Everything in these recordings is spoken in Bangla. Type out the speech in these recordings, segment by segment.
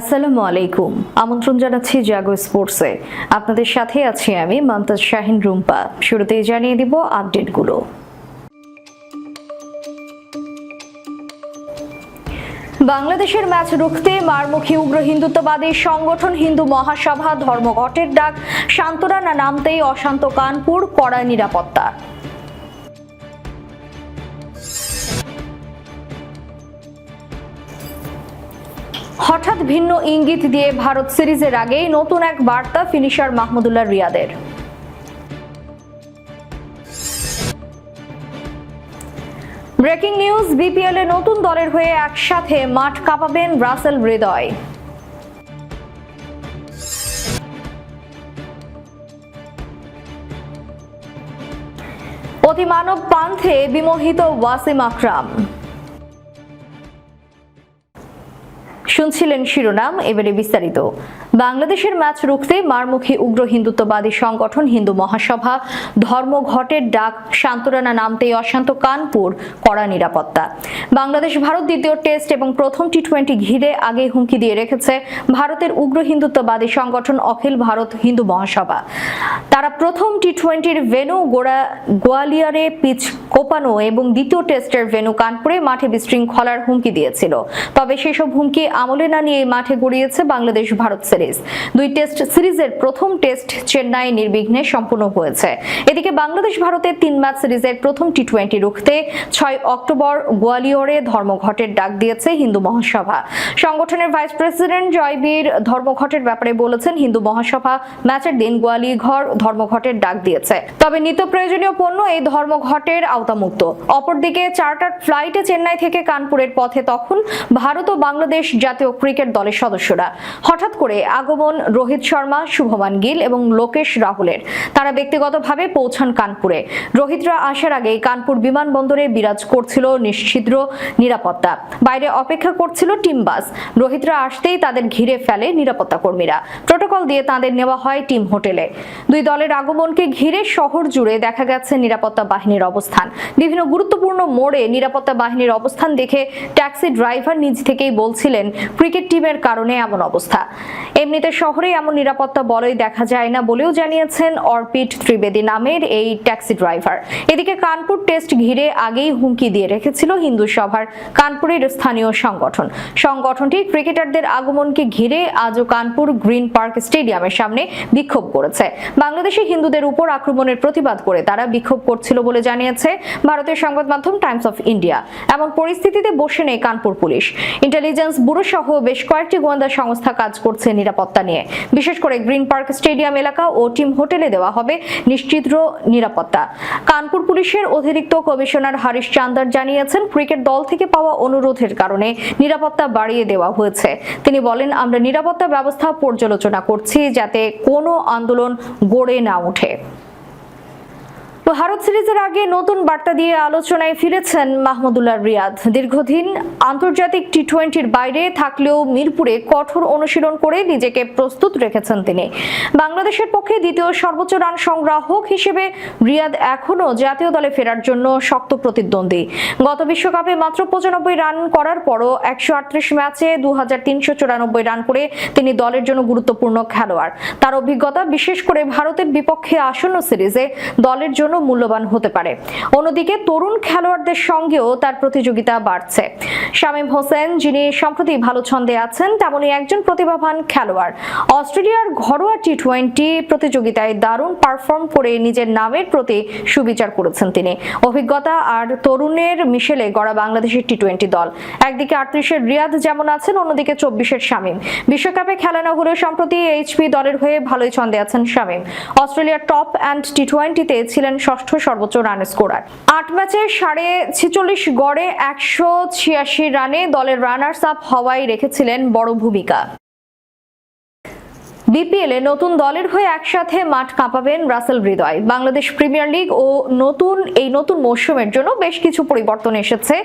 আসসালামু আলাইকুম। আমন্ত্রণ জানাচ্ছি জাগো স্পোর্টসে আপনাদের সাথে আছি আমি মমতাজ শাহিন রুম্পা শুরুতেই জানিয়ে দিব আপডেটগুলো। বাংলাদেশের ম্যাচ রুখতে মারমুখী উগ্র হিন্দুত্ববাদী সংগঠন হিন্দু মহাসভা ধর্মঘটের ডাক। শান্তরা না নামতেই অশান্ত কানপুর কড়া নিরাপত্তা। ভিন্ন ইঙ্গিত দিয়ে ভারত সিরিজের আগেই নতুন এক বার্তা ফিনিশার মাহমুদুল্লাহ রিয়াদের। ব্রেকিং নিউজ, বিপিএল এ নতুন দলের হয়ে একসাথে মাঠ কাঁপাবেন রাসেল হৃদয়। অতিমানব পান্থে বিমোহিত ওয়াসিম আকরাম। শুনছিলেন শিরোনাম, এবারে বিস্তারিত। বাংলাদেশের ম্যাচ রুখতে মারমুখী উগ্র হিন্দুত্ববাদী সংগঠন হিন্দু মহাসভা। ধর্মঘটের ডাক শান্তরানা নামতেই অশান্ত কানপুর, কড়া নিরাপত্তা। বাংলাদেশ ভারত দ্বিতীয় টেস্ট এবং প্রথম টি টোয়েন্টি ঘিরে আগে হুমকি দিয়ে রেখেছে ভারতের উগ্র হিন্দুত্ববাদী সংগঠন অখিল ভারত হিন্দু মহাসভা। তারা প্রথম টি টোয়েন্টির ভেনু গোড়া গোয়ালিয়রে পিচ কোপানো এবং দ্বিতীয় টেস্টের ভেনু কানপুরে মাঠে বিশৃঙ্খলার হুমকি দিয়েছিল। তবে সেসব হুমকি আমলে না নিয়ে মাঠে গড়িয়েছে বাংলাদেশ ভারত সিরিজ। দুই টেস্ট সিরিজের প্রথম টেস্ট চেন্নাই নির্বিঘ্নে সম্পূর্ণ হয়েছে। এদিকে বাংলাদেশ ভারতের তিন ম্যাচ সিরিজের প্রথম টি টোয়েন্টি রুখতে ছয় অক্টোবর গোয়ালিয়রে ধর্মঘটের ডাক দিয়েছে হিন্দু মহাসভা। সংগঠনের ভাইস প্রেসিডেন্ট জয়বীর ধর্মঘটের ব্যাপারে বলেছেন, হিন্দু মহাসভা ম্যাচের দিন গোয়ালিঘর ধর্মঘটের ডাক দিয়েছে। তবে নিত্য প্রয়োজনীয় পণ্য এই ধর্মঘটের আওতামুক্ত। অপরদিকে চার্টার ফ্লাইটে চেন্নাই থেকে কানপুরের পথে তখন ভারত ও বাংলাদেশ জাতীয় ক্রিকেট দলের সদস্যরা। হঠাৎ করে আগমন, রোহিত শর্মা, শুভমান গিল এবং লোকেশ রাহুলের। তারা ব্যক্তিগতভাবে পৌঁছান কানপুরে। রোহিতরা আসার আগেই কানপুর বিমানবন্দরে বিরাজ করছিল নিশ্ছিদ্র নিরাপত্তা। বাইরে অপেক্ষা করছিল টিম বাস। রোহিতরা আসতেই তাদের ঘিরে ফেলে নিরাপত্তা কর্মীরা। প্রোটোকল দিয়ে তাদের নেওয়া হয় টিম হোটেলে। দুই দলের আগমনকে ঘিরে শহর জুড়ে দেখা গেছে নিরাপত্তা বাহিনীর অবস্থান। বিভিন্ন গুরুত্বপূর্ণ মোড়ে নিরাপত্তা বাহিনীর অবস্থান দেখে ট্যাক্সি ড্রাইভার নিজ থেকেই বলছিলেন, ক্রিকেট টিমের কারণে এমন অবস্থা। এমনিতে শহরে এমন নিরাপত্তা বলয় দেখা যায় না বলেও জানিয়েছেন অর্পিট ত্রিবেদী নামের এই ট্যাক্সি ড্রাইভার। এদিকে কানপুর টেস্ট ঘিরে আগেই হুমকি দিয়ে রেখেছিল হিন্দু সভার কানপুরের স্থানীয় সংগঠন। সংগঠনটি ক্রিকেটারদের আগমনকে ঘিরে আজও কানপুর গ্রিন পার্ক স্টেডিয়ামের সামনে বিক্ষোভ করেছে। বাংলাদেশি হিন্দুদের উপর আক্রমণের প্রতিবাদ করে তারা বিক্ষোভ করছিল বলে জানিয়েছে ভারতের সংবাদ মাধ্যম টাইমস অফ ইন্ডিয়া। এমন পরিস্থিতিতে বসে নেই কানপুর পুলিশ। ইন্টেলিজেন্স ব্যুরো সহ বেশ কয়েকটি গোয়েন্দা সংস্থা কাজ করছে নিরাপত্তা নিয়ে। বিশেষ করে গ্রিন পার্ক স্টেডিয়াম এলাকা ও টিম হোটেলে দেওয়া হবে নিশ্চিদ্র নিরাপত্তা। কানপুর পুলিশের অতিরিক্ত কমিশনার হারিশ চান্দার জানিয়েছেন, ক্রিকেট দল থেকে পাওয়া অনুরোধের কারণে নিরাপত্তা বাড়িয়ে দেওয়া হয়েছে। তিনি বলেন, আমরা নিরাপত্তা ব্যবস্থা পর্যালোচনা করছি যাতে কোনো আন্দোলন গড়ে না ওঠে। ভারত সিরিজের আগে নতুন বার্তা দিয়ে আলোচনায় ফিরেছেন মাহমুদুল্লাহ রিয়াদ। দীর্ঘদিন আন্তর্জাতিক টি টোয়েন্টির বাইরে থাকলেও মিরপুরে কঠোর অনুশীলন করে নিজেকে প্রস্তুত রেখেছেন তিনি। বাংলাদেশের পক্ষে দ্বিতীয় সর্বোচ্চ রান সংগ্রাহক হিসেবে রিয়াদ এখনও জাতীয় দলে ফেরার জন্য শক্ত প্রতিদ্বন্দ্বী। গত বিশ্বকাপে মাত্র পঁচানব্বই রান করার পরও একশো আটত্রিশ ম্যাচে দু হাজার তিনশো চুরানব্বই রান করে তিনি দলের জন্য গুরুত্বপূর্ণ খেলোয়াড়। তার অভিজ্ঞতা বিশেষ করে ভারতের বিপক্ষে আসন্ন সিরিজে দলের জন্য মূল্যবান হতে পারে। অন্যদিকে তরুণ খেলোয়াড়দের সঙ্গেও তার প্রতিযোগিতা বাড়ছে। শামীম হোসেন, যিনি সম্প্রতি ভালো ছন্দে আছেন তেমনই একজন প্রতিভাবান খেলোয়াড়। অস্ট্রেলিয়ার ঘরোয়া টি টোয়েন্টি প্রতিযোগিতায় দারুণ পারফর্ম করে নিজের নামের প্রতি সুবিচার করেছেন তিনি। অভিজ্ঞতা আর তরুণের মিশেলে গড়া বাংলাদেশের টি টোয়েন্টি দল। একদিকে আটত্রিশের রিয়াদ যেমন আছেন, অন্যদিকে চব্বিশের শামীম। বিশ্বকাপে খেলা না হলেও সম্প্রতি এইচপি দলের হয়ে ভালোই ছন্দে আছেন শামীম। অস্ট্রেলিয়ার টপ অ্যান্ড টি টোয়েন্টিতে ছিলেন ষষ্ঠ সর্বোচ্চ রান স্কোরার আট ম্যাচে সাড়ে ছেচল্লিশ গড়ে একশো ছিয়াশি রানে দলের রানার্স আপ হওয়ায় রেখেছিলেন বড় ভূমিকা। বিপিএল এ নতুন দলের হয়ে একসাথে মাঠ কাঁপাবেন রাসেল হৃদয়। বাংলাদেশ প্রিমিয়ার লিগ ও নতুন, এই নতুন মৌসুমের জন্য বেশ কিছু পরিবর্তন এসেছে,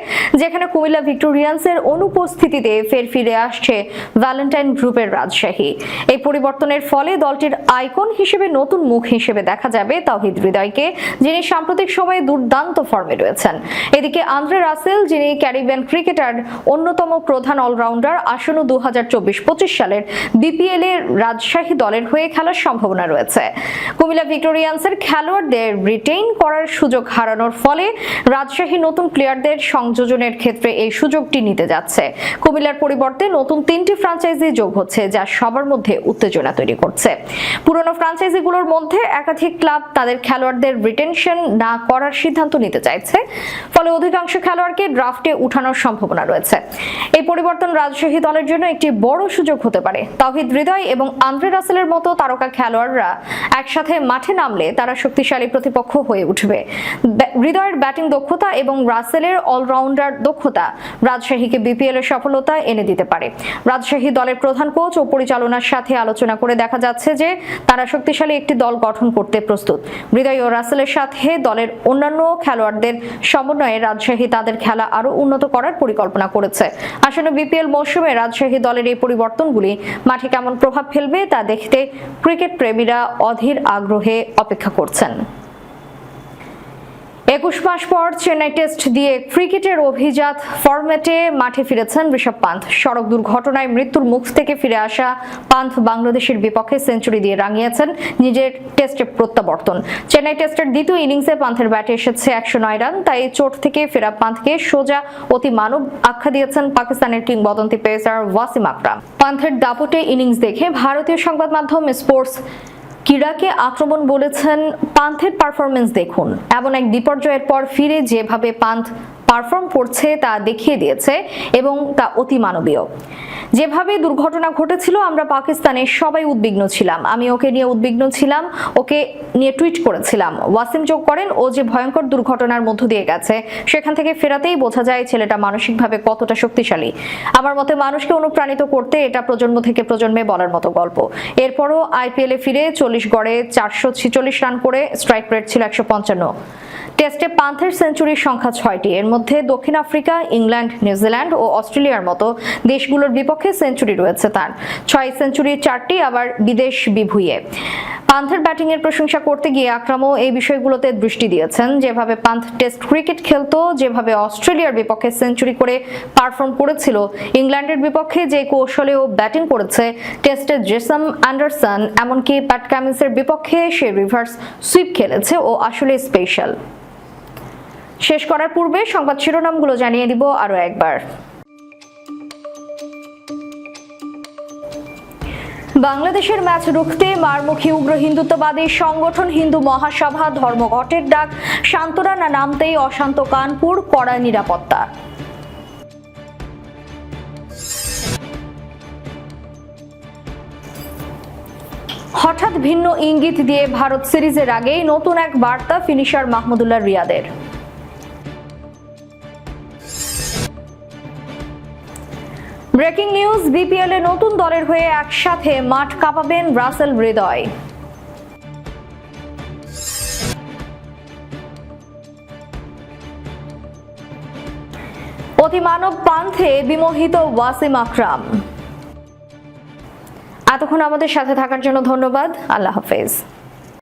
যেখানে কুমিল্লা ভিক্টোরিয়ান্সের অনুপস্থিতিতে ফের ফিরে আসছে ভ্যালেন্টাইন গ্রুপের রাজশাহী। এই পরিবর্তনের ফলে দলটির আইকন হিসেবে নতুন মুখ হিসেবে দেখা যাবে তাওহিদ হৃদয়কে, যিনি সাম্প্রতিক সময়ে দুর্দান্ত ফর্মে রয়েছেন। এদিকে আন্দ্রে রাসেল, যিনি ক্যারিবিয়ান ক্রিকেটার, অন্যতম প্রধান অলরাউন্ডার, আসন্ন দু হাজার চব্বিশ পঁচিশ সালের বিপিএল এর রাজশাহী দলের হয়ে খেলার সম্ভাবনা রয়েছে। কুমিল্লা ভিক্টোরিয়ান্সের খেলোয়াড়দের রিটেইন করার সুযোগ হারানোর ফলে রাজশাহী নতুন প্লেয়ারদের সংযোজনের ক্ষেত্রে এই সুযোগটি নিতে যাচ্ছে। কুমিল্লার পরিবর্তে নতুন তিনটি ফ্রাঞ্চাইজি যোগ হচ্ছে, যা সবার মধ্যে উত্তেজনা তৈরি করছে। পুরনো ফ্রাঞ্চাইজিগুলোর মধ্যে একাধিক ক্লাব তাদের খেলোয়াড়দের রিটেনশন না করার সিদ্ধান্ত নিতে চাইছে। ফলে অধিকাংশ খেলোয়াড়কে ড্রাফটে উঠানোর সম্ভাবনা রয়েছে। এই পরিবর্তন রাজশাহী দলের জন্য একটি বড় সুযোগ হতে পারে। তাহিদ হৃদয় এবং আন্দ্রে রাসেলের মতো তারকা খেলোয়াড়রা একসাথে মাঠে নামলে তারা শক্তিশালী প্রতিপক্ষ হয়ে উঠবে। হৃদয়ের ব্যাটিং দক্ষতা এবং রাসেলের অলরাউন্ডার দক্ষতা রাজশাহীকে বিপিএল এর সফলতা এনে দিতে পারে। রাজশাহী দলের প্রধান কোচ ও পরিচালনার সাথে আলোচনা করে দেখা যাচ্ছে যে তারা শক্তিশালী একটি দল গঠন করতে প্রস্তুত। হৃদয় ও রাসেলের সাথে দলের অন্যান্য খেলোয়াড়দের সমন্বয়ে রাজশাহী তাদের খেলা আরও উন্নত করার পরিকল্পনা করেছে। আসন্ন বিপিএল মৌসুমে রাজশাহী দলের এই পরিবর্তনগুলি মাঠে কেমন প্রভাব ফেলবে তা দেখতে ক্রিকেট প্রেমীরা অধীর আগ্রহে অপেক্ষা করছেন। একুশ মাস পর চেন্নাই টেস্ট দিয়ে ক্রিকেটের অভিজাত ফরম্যাটে মাঠে ফিরেছেন ঋষভ পান্থ। সড়ক দুর্ঘটনায় মৃত্যুর মুখ থেকে ফিরে আসা পান্থ বাংলাদেশের বিপক্ষে সেঞ্চুরি দিয়ে রাঙিয়েছেন নিজের টেস্টে প্রত্যাবর্তন। চেন্নাই টেস্টের দ্বিতীয় ইনিংসে পান্থের ব্যাটে এসেছে একশো নয় রান, তাই চোট থেকে ফেরা পান্থকে সোজা অতি মানব আখ্যা দিয়েছেন পাকিস্তানের কিংবদন্তি পেসার ওয়াসিম আকরাম। পান্থের দাপটে ইনিংস দেখে ভারতীয় সংবাদ মাধ্যম স্পোর্টস কিরাকে আক্রমণ বলেছেন পান্থের পারফরমেন্স দেখুন। এমন এক বিপর্যয়ের পর ফিরে যেভাবে পান্থ পারফর্ম করছে তা দেখিয়ে দিয়েছে এবং তা অতি মানবীয়। যেভাবে দুর্ঘটনা ঘটেছিল, আমরা পাকিস্তানে সবাই উদ্বিগ্ন ছিলাম। আমি ওকে নিয়ে উদ্বিগ্ন ছিলাম, ওকে নিয়ে টুইট করেছিলাম। ওয়াসিম যোগ করেন, ও যে ভয়ঙ্কর দুর্ঘটনার মধ্য দিয়ে গেছে, সেখান থেকে ফেরাতেই বোঝা যায় ছেলেটা মানসিকভাবে কতটা শক্তিশালী। আমার মতে মানুষকে অনুপ্রাণিত করতে এটা প্রজন্ম থেকে প্রজন্মে বলার মতো গল্প। এরপরও আইপিএলে ফিরে চল্লিশ গড়ে চারশো ছিচল্লিশ রান করে স্ট্রাইক রেট ছিল একশো পঞ্চান্ন। টেস্টে পান্থের সেঞ্চুরির সংখ্যা ছয়টি। এর মধ্যে দক্ষিণ আফ্রিকা, ইংল্যান্ড, নিউজিল্যান্ড ও অস্ট্রেলিয়ার মতো দেশগুলোর বিপক্ষে সেঞ্চুরি রয়েছে তার। ছয় সেঞ্চুরির চারটি, আবার বিদেশ বিভুঁইয়ে। পান্থের ব্যাটিং এর প্রশংসা করতে গিয়ে আকরামও এই বিষয়গুলোতে দৃষ্টি দিয়েছেন। যেভাবে পান্থ টেস্ট ক্রিকেট খেলতো, যেভাবে অস্ট্রেলিয়ার বিপক্ষে সেঞ্চুরি করে পারফর্ম করেছিল, ইংল্যান্ডের বিপক্ষে যে কৌশলে ও ব্যাটিং করেছে, টেস্টে জেসম অ্যান্ডারসন, এমনকি প্যাট কামিন্সের বিপক্ষে সে রিভার্স সুইপ খেলেছে ও আসলে স্পেশাল। শেষ করার পূর্বে সংবাদ শিরোনামগুলো জানিয়ে দিব আরও একবার। বাংলাদেশের ম্যাচ রুখতে মারমুখী উগ্র হিন্দুত্ববাদী সংগঠন হিন্দু মহাসভা ধর্মঘটের ডাক শান্তরা না নামতেই অশান্ত কানপুর কড়া নিরাপত্তা। হঠাৎ ভিন্ন ইঙ্গিত দিয়ে ভারত সিরিজের আগেই নতুন এক বার্তা ফিনিশার মাহমুদুল্লাহ রিয়াদের। ব্রেকিং নিউজ, বিপিএল এ নতুন দলের হয়ে একসাথে মাঠ কাঁপাবেন রাসেল হৃদয়। অতিমানব পান্থে বিমোহিত ওয়াসিম আকরাম। এতক্ষণ আমাদের সাথে থাকার জন্য ধন্যবাদ। আল্লাহ হাফেজ।